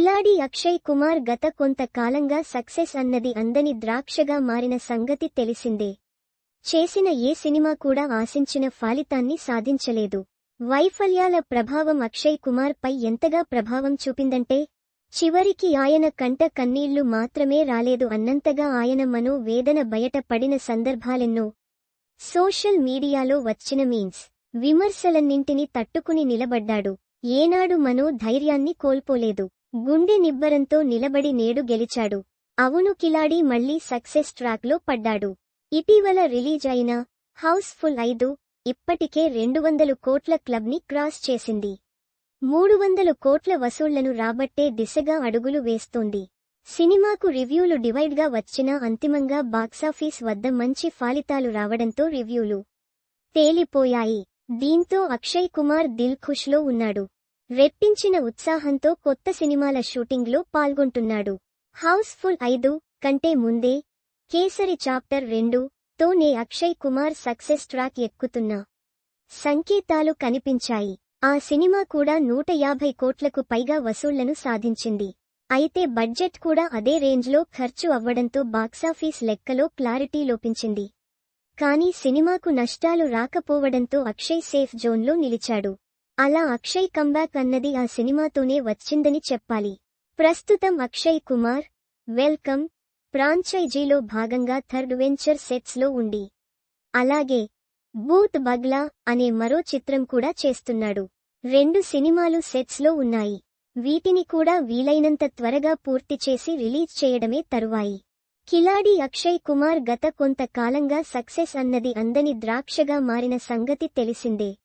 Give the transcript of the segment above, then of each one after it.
కిలాడి అక్షయ్ కుమార్ గత కొంతకాలంగా సక్సెస్ అన్నది అందని ద్రాక్షగా మారిన సంగతి తెలిసిందే. చేసిన ఏ సినిమా కూడా ఆశించిన ఫలితాన్ని సాధించలేదు. వైఫల్యాల ప్రభావం అక్షయ్ కుమార్ పై ఎంతగా ప్రభావం చూపిందంటే చివరికి ఆయన కంట కన్నీళ్ళు మాత్రమే రాలేదు అన్నంతగా ఆయన మనో వేదన సందర్భాలెన్నో. సోషల్ మీడియాలో వచ్చిన మీన్స్ విమర్శలన్నింటినీ తట్టుకుని నిలబడ్డాడు. ఏనాడు మనో ధైర్యాన్ని కోల్పోలేదు. గుండె నిబ్బరంతో నిలబడి నేడు గెలిచాడు. అవును కిలాడి మళ్ళీ సక్సెస్ ట్రాక్లో పడ్డాడు. ఇటీవల రిలీజ్ అయిన హౌస్ఫుల్ ఐదు ఇప్పటికే రెండు వందలు కోట్ల క్లబ్ని క్రాస్ చేసింది. మూడు వందలు కోట్ల వసూళ్ళను రాబట్టే దిశగా అడుగులు వేస్తోంది. సినిమాకు రివ్యూలు డివైడ్గా వచ్చినా అంతిమంగా బాక్సాఫీస్ వద్ద మంచి ఫలితాలు రావడంతో రివ్యూలు తేలిపోయాయి. దీంతో అక్షయ్ కుమార్ దిల్ఖుష్లో ఉన్నాడు. రెప్పించిన ఉత్సాహంతో కొత్త సినిమాల షూటింగ్లో పాల్గొంటున్నాడు. హౌస్ఫుల్ ఐదు కంటే ముందే కేసరి చాప్టర్ రెండు తోనే అక్షయ్ కుమార్ సక్సెస్ ట్రాక్ ఎక్కుతున్నా సంకేతాలు కనిపించాయి. ఆ సినిమా కూడా నూట యాభై కోట్లకు పైగా వసూళ్ళను సాధించింది. అయితే బడ్జెట్ కూడా అదే రేంజ్లో ఖర్చు అవ్వడంతో బాక్సాఫీస్ లెక్కలో క్లారిటీ లోపించింది. కానీ సినిమాకు నష్టాలు రాకపోవడంతో అక్షయ్ సేఫ్ జోన్లో నిలిచాడు. అలా అక్షయ్ కంబ్యాక్ అన్నది ఆ సినిమాతోనే వచ్చిందని చెప్పాలి. ప్రస్తుతం అక్షయ్ కుమార్ వెల్కమ్ ఫ్రాంచైజీలో భాగంగా థర్డ్ వెంచర్ సెట్స్లో ఉండి అలాగే బూత్ బగ్లా అనే మరో చిత్రం కూడా చేస్తున్నాడు. రెండు సినిమాలు సెట్స్లో ఉన్నాయి. వీటిని కూడా వీలైనంత త్వరగా పూర్తి చేసి రిలీజ్ చేయడమే తరువాయి. కిలాడి అక్షయ్ కుమార్ గత కొంతకాలంగా సక్సెస్ అన్నది అందని ద్రాక్షగా మారిన సంగతి తెలిసిందే.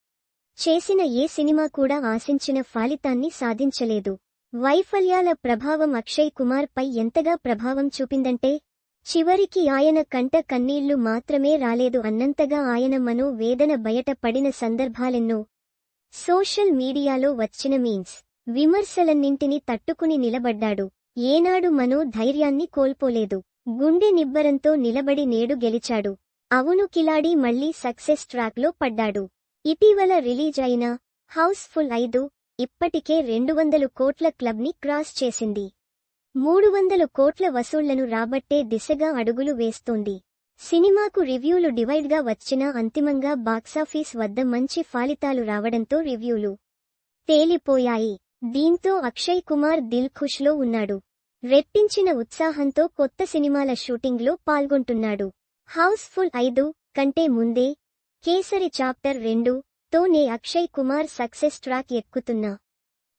చేసిన ఏ సినిమా కూడా ఆశించిన ఫలితాన్ని సాధించలేదు. వైఫల్యాల ప్రభావం అక్షయ్ కుమార్ పై ఎంతగా ప్రభావం చూపిందంటే చివరికి ఆయన కంట కన్నీళ్ళు మాత్రమే రాలేదు అన్నంతగా ఆయన మనో వేదన బయట పడిన సందర్భాలెన్నో. సోషల్ మీడియాలో వచ్చిన మీన్స్ విమర్శలన్నింటినీ తట్టుకుని నిలబడ్డాడు. ఏనాడు మనో ధైర్యాన్ని కోల్పోలేదు. గుండె నిబ్బరంతో నిలబడి నేడు గెలిచాడు. అవును కిలాడి మళ్ళీ సక్సెస్ ట్రాక్లో పడ్డాడు. ఇటీవల రిలీజ్ అయిన హౌస్ఫుల్ ఐదు ఇప్పటికే రెండు వందలు కోట్ల క్లబ్ని క్రాస్ చేసింది. మూడు వందలు కోట్ల వసూళ్ళను రాబట్టే దిశగా అడుగులు వేస్తోంది. సినిమాకు రివ్యూలు డివైడ్గా వచ్చినా అంతిమంగా బాక్సాఫీస్ వద్ద మంచి ఫలితాలు రావడంతో రివ్యూలు తేలిపోయాయి. దీంతో అక్షయ్ కుమార్ దిల్ఖుష్లో ఉన్నాడు. రెట్టించిన ఉత్సాహంతో కొత్త సినిమాల షూటింగ్లో పాల్గొంటున్నాడు. హౌస్ఫుల్ ఐదు కంటే ముందే కేసరి చాప్టర్ రెండు తోనే అక్షయ్ కుమార్ సక్సెస్ ట్రాక్ ఎక్కుతున్నా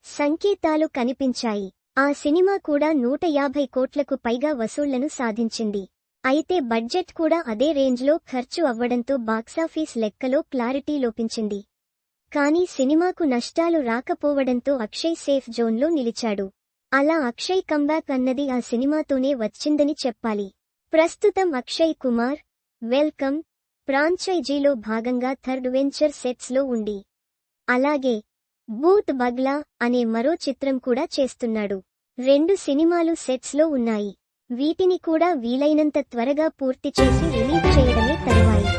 సంకేతాలు కనిపించాయి. ఆ సినిమా కూడా నూట యాభై కోట్లకు పైగా వసూళ్ళను సాధించింది. అయితే బడ్జెట్ కూడా అదే రేంజ్లో ఖర్చు అవ్వడంతో బాక్సాఫీస్ లెక్కలో క్లారిటీ లోపించింది. కానీ సినిమాకు నష్టాలు రాకపోవడంతో అక్షయ్ సేఫ్ జోన్లో నిలిచాడు. అలా అక్షయ్ కంబ్యాక్ అన్నది ఆ సినిమాతోనే వచ్చిందని చెప్పాలి. ప్రస్తుతం అక్షయ్ కుమార్ వెల్కమ్ ఫ్రాంచైజీలో భాగంగా థర్డ్ వెంచర్ సెట్స్లో ఉండి. అలాగే బూత్ బగ్లా అనే మరో చిత్రం కూడా చేస్తున్నాడు. రెండు సినిమాలు సెట్స్లో ఉన్నాయి. వీటిని కూడా వీలైనంత త్వరగా పూర్తి చేసి రిలీజ్ చేయడమే తరువాయి.